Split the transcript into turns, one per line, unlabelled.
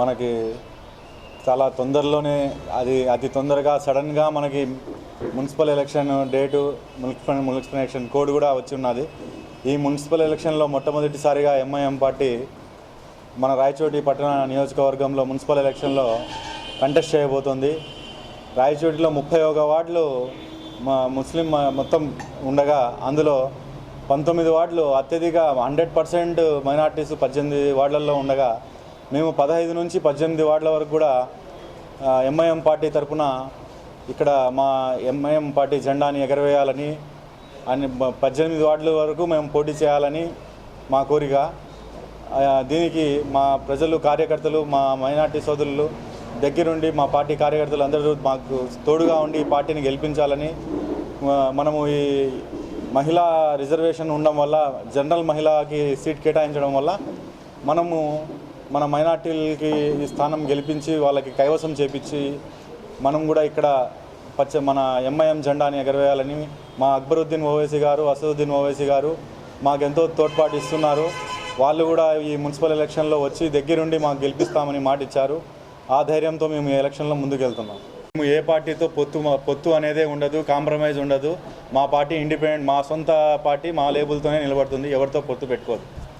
మనకి చాలా తొందరలోనే అది అతి తొందరగా సడన్గా మనకి municipal election date municipal municipal election code కూడా వచ్చి ఉన్నది. ఈ మున్సిపల్ ఎలక్షన్లో మొట్టమొదటిసారిగా ఎంఐఎం పార్టీ మన రాయచోటి పట్టణ నియోజకవర్గంలో మున్సిపల్ ఎలక్షన్లో కంటెస్ట్ చేయబోతోంది. రాయచోటిలో ముప్పై ఒక వార్డులు మా ముస్లిం మొత్తం ఉండగా అందులో పంతొమ్మిది వార్డులు అత్యధిక హండ్రెడ్ పర్సెంట్ మైనార్టీస్ పద్దెనిమిది వార్డులలో ఉండగా మేము పదహైదు నుంచి పద్దెనిమిది వార్డుల వరకు కూడా ఎంఐఎం పార్టీ తరఫున ఇక్కడ మా ఎంఐఎం పార్టీ జెండాని ఎగరవేయాలని అని పద్దెనిమిది వార్డుల వరకు మేము పోటీ చేయాలని మా కోరిక. దీనికి మా ప్రజలు కార్యకర్తలు మా మైనార్టీ సోదరులు దగ్గరుండి మా పార్టీ కార్యకర్తలు అందరూ మాకు తోడుగా ఉండి ఈ పార్టీని గెలిపించాలని మనము ఈ మహిళా రిజర్వేషన్ ఉండడం వల్ల జనరల్ మహిళకి సీట్ కేటాయించడం వల్ల మనము మన మైనార్టీలకి ఈ స్థానం గెలిపించి వాళ్ళకి కైవసం చేపించి మనం కూడా ఇక్కడ పచ్చ మన ఎంఐఎం జెండాని ఎగరవేయాలని మా అక్బరుద్దీన్ ఓవైసీ గారు అసదుద్దీన్ ఓవైసీ గారు మాకెంతో తోడ్పాటు ఇస్తున్నారు. వాళ్ళు కూడా ఈ మున్సిపల్ ఎలక్షన్లో వచ్చి దగ్గరుండి మాకు గెలిపిస్తామని మాట ఇచ్చారు ఆ ధైర్యంతో మేము ఎలక్షన్లో ముందుకెళ్తున్నాం. మేము ఏ పార్టీతో పొత్తు పొత్తు అనేదే ఉండదు కాంప్రమైజ్ ఉండదు. మా పార్టీ ఇండిపెండెంట్ మా సొంత పార్టీ మా లేబుల్తోనే నిలబడుతుంది ఎవరితో పొత్తు పెట్టుకోదు.